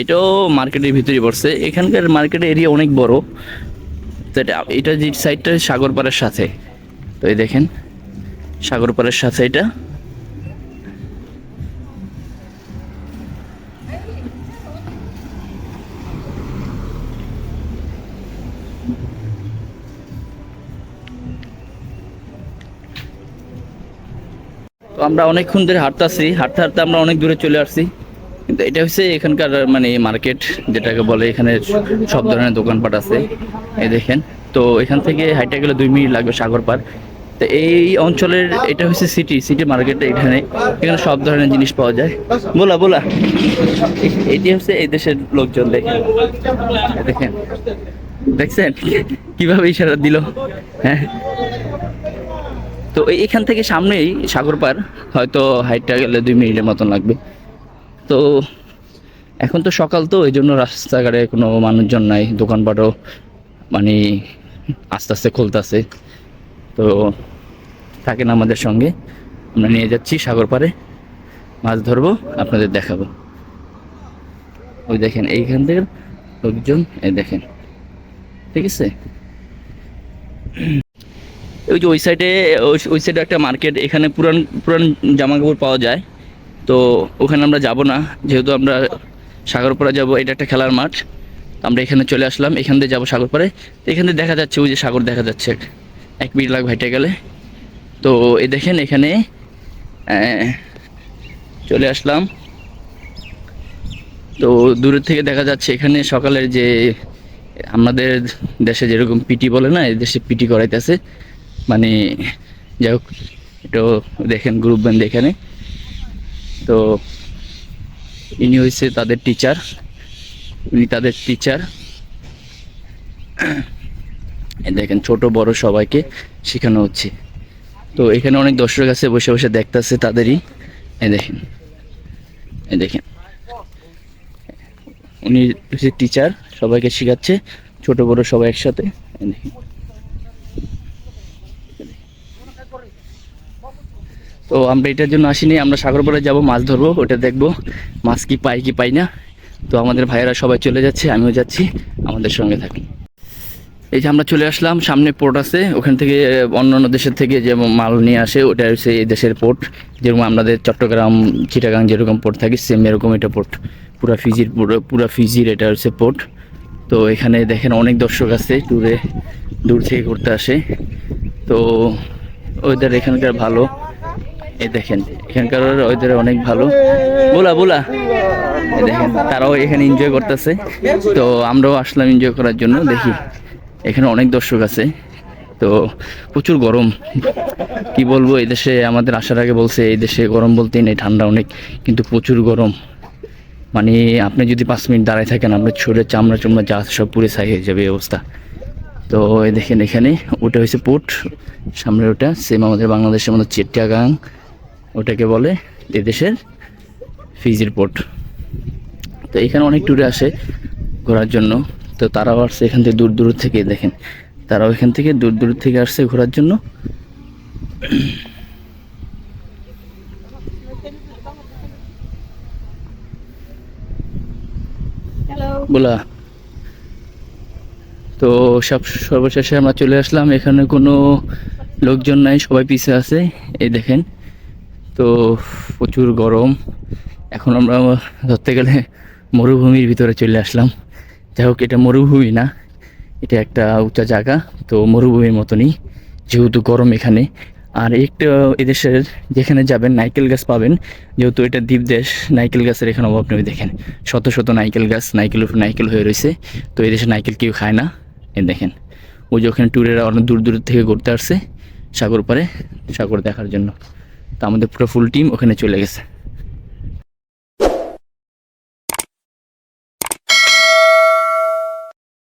এটাও মার্কেটের ভিতরে পড়ছে। এখানকার মার্কেটের এরিয়া অনেক বড়। তো এটা এটা যে সাইডটা, সাগরপাড়ের সাথে। তো এই দেখেন, সাগরপাড়ের সাথে এটা। তো আমরা অনেকক্ষণ ধরে হাঁটতে হাঁটতাছি। হাঁটতে হাঁটতে আমরা অনেক দূরে চলে আসছি। কিন্তু এটা হচ্ছে এখানকার মানে মার্কেট যেটাকে বলে, এখানে সব ধরনের দোকানপাট আছে। এই দেখেন, তো এখান থেকে হাইটে গেলে দুই মিনিট লাগবে সাগর পার তো এই অঞ্চলের, এটা হচ্ছে সিটি সিটি মার্কেট এখানে এখানে সব ধরনের জিনিস পাওয়া যায়। বলা বলা। এটি হচ্ছে এই দেশের লোকজন, দেখেন। দেখেন। দেখছেন? কীভাবে ইশারা দিল? হ্যাঁ। তো এখান থেকে সামনেই সাগর পার হয়তো হাইটটা গেলে দুই মিনিটের মতন লাগবে। তো এখন তো সকাল তো, এই জন্য রাস্তাঘাটে কোনো মানুষজন নাই, দোকানপাটও মানে আস্তে আস্তে খুলতেছে। তো থাকেন আমাদের সঙ্গে, আমরা নিয়ে যাচ্ছি সাগর পাড়ে, মাছ ধরবো, আপনাদের দেখাবো। ওই দেখেন, এইখান থেকে লোকজন, এই দেখেন, ঠিক আছে? ওই যে ওই সাইডে ওই- ওই সাইডে একটা মার্কেট এখানে পুরান পুরান জামা কাপড় পাওয়া যায়। তো ওখানে আমরা যাব না, যেহেতু আমরা সাগরপাড়া যাব, এটা একটা খেলার মাঠ। আমরা এখানে চলে আসলাম, এখান দিয়ে যাব সাগরপাড়ে। তো এখান দিয়ে দেখা যাচ্ছে, ওই যে সাগর দেখা যাচ্ছে, এক মিনিট লাগবে হেঁটে গেলে। তো এই দেখেন এখানে চলে আসলাম। তো দূরের থেকে দেখা যাচ্ছে, এখানে সকালের যে আমাদের দেশে যেরকম পিটি বলে না দেশে পিটি করাইতেছে। মানে যাই হোক এটাও দেখেন গ্রুপ ব্যান্ড এখানে। তো ইনি হয়েছে তাদের টিচার উনি তাদের টিচার দেখেন, ছোট, বড় সবাইকে শেখানো হচ্ছে। তো এখানে অনেক দর্শক আছে, বসে বসে দেখতেছে তাদেরই। এই দেখেন এই দেখেন। উনি হচ্ছে টিচার সবাইকে শেখাচ্ছে, ছোট, বড় সবাই একসাথে। দেখেন। তো আমরা এটার জন্য আসিনি, আমরা সাগরপাড়ে যাব, মাছ ধরবো, ওটা দেখব, মাছ কি পাই কি পাই না। তো আমাদের ভাইয়েরা সবাই চলে যাচ্ছে, আমিও যাচ্ছি, আমাদের সঙ্গে থাকুন এই যে আমরা চলে আসলাম, সামনে পোর্ট আছে, ওখান থেকে অন্য অন্য দেশের থেকে যে মাল নিয়ে আসে, ওটা হচ্ছে এই দেশের পোর্ট। যেরকম আমাদের চট্টগ্রাম, চিটাগাং যেরকম পোর্ট থাকে সেম এরকম এটা পোর্ট। পুরা ফিজির, পুরো, পুরা ফিজির এটা হচ্ছে পোর্ট। তো এখানে দেখেন অনেক দর্শক আছে, ট্যুরে, দূর থেকে ঘুরতে আসে। তো ওয়েদার এখানকার ভালো। এই দেখেন, এখানকার ওয়েদার অনেক ভালো। বলা বলা। দেখেন, তারাও এখানে এনজয় করতেছে। তো আমরাও আসলাম এনজয় করার জন্য, দেখি। এখানে অনেক দর্শক আছে। তো প্রচুর গরম। কি বলব, এই দেশে আমাদের আসার আগে বলছে, এই দেশে গরম বলতেই নেই, ঠান্ডা অনেক, কিন্তু প্রচুর গরম। মানে আপনি যদি পাঁচ মিনিট দাঁড়ায় থাকেন, আপনার শরীরের চামড়া চামড়া যা সব পুরে ছাই হয়ে যাবে অবস্থা। তো এই দেখেন এখানে, ওটা হয়েছে পোর্ট সামনে ওটা সেম আমাদের বাংলাদেশের মতো চিট্টাগাং ওটাকে বলে এদেশের ফিজির পোর্ট তো এখানে অনেক ট্যুরে আসে ঘোরার জন্য। তো তারাও আসছে এখান থেকে দূর দূর থেকে দেখেন। তারাও এখান থেকে দূর দূর থেকে আসছে ঘোরার জন্য। বলা। তো সব সর্বশেষে আমরা চলে আসলাম। এখানে কোনো লোকজন নাই সবাই পিছে আছে। এই দেখেন। তো প্রচুর গরম। এখন আমরা ধরতে গেলে মরুভূমির ভিতরে চলে আসলাম। যাই হোক, এটা মরুভূমি না, এটা একটা উঁচা জায়গা, তো মরুভূমির মতনই, যেহেতু গরম এখানে। আর একটা এদেশের যেখানে যাবেন, নাইকেল গাছ পাবেন, যেহেতু এটা দ্বীপ দেশ, নাইকেল গাছের এখানে অভাব নেই, দেখেন। শত শত নাইকেল গাছ, নাইকেল উপর নাইকেল হয়ে রয়েছে, তো এদেশে নাইকেল কেউ খায় না। এ দেখেন, ওই যে ওখানে ট্যুরেরা অনেক দূর দূর থেকে ঘুরতে আসছে সাগর পারে সাগর দেখার জন্য। তো আমাদের পুরো ফুল টিম ওখানে চলে গেছে।